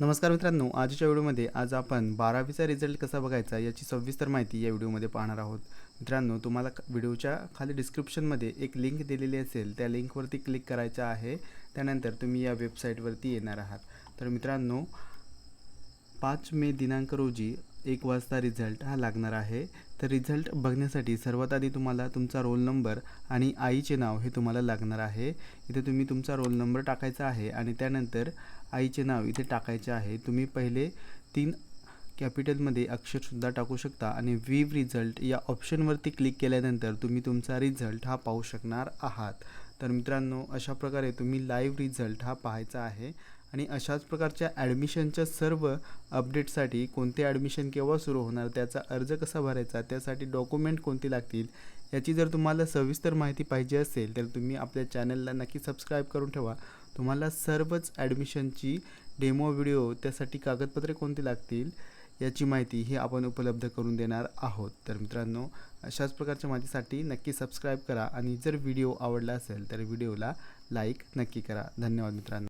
नमस्कार मित्रांनो आजच्या व्हिडिओमध्ये आज आपण बारावीचा रिझल्ट कसा बघायचा याची सविस्तर माहिती या व्हिडिओमध्ये पाहणार आहोत. मित्रांनो तुम्हाला व्हिडिओच्या खाली डिस्क्रिप्शनमध्ये एक लिंक दिलेली असेल त्या लिंकवरती क्लिक करायचं आहे. त्यानंतर तुम्ही या वेबसाईटवरती येणार आहात. तर मित्रांनो पाच मे दिनांक रोजी एक वाजता रिझल्ट हा लागणार आहे. तर रिझल्ट बघण्यासाठी सर्वात आधी तुम्हाला तुमचा रोल नंबर आणि आईचे नाव हे तुम्हाला लागणार आहे. इथे तुम्ही तुमचा रोल नंबर टाकायचा आहे आणि त्यानंतर आईचे नाव इथे टाकायचे आहे. तुम्ही पहिले तीन कॅपिटलमध्ये अक्षरसुद्धा टाकू शकता आणि वीव रिझल्ट या ऑप्शनवरती क्लिक केल्यानंतर तुम्ही तुमचा रिझल्ट हा पाहू शकणार आहात. तर मित्रांनो अशा प्रकारे तुम्ही लाईव्ह रिझल्ट हा पाहायचा आहे. आणि अशाच प्रकारच्या ॲडमिशनच्या सर्व अपडेटसाठी कोणते ॲडमिशन केव्हा सुरू होणार त्याचा अर्ज कसा भरायचा त्यासाठी डॉक्युमेंट कोणती लागतील याची जर तुम्हाला सविस्तर माहिती पाहिजे असेल तर तुम्ही आपल्या चॅनलला नक्की सबस्क्राईब करून ठेवा. तुम्हाला सर्वच ॲडमिशनची डेमो व्हिडिओ त्यासाठी कागदपत्रे कोणती लागतील याची माहिती ही आपण उपलब्ध करून देणार आहोत. तर मित्रांनो अशाच प्रकारच्या माहितीसाठी नक्की सबस्क्राईब करा आणि जर व्हिडिओ आवडला असेल तर व्हिडिओला लाईक नक्की करा. धन्यवाद मित्रांनो.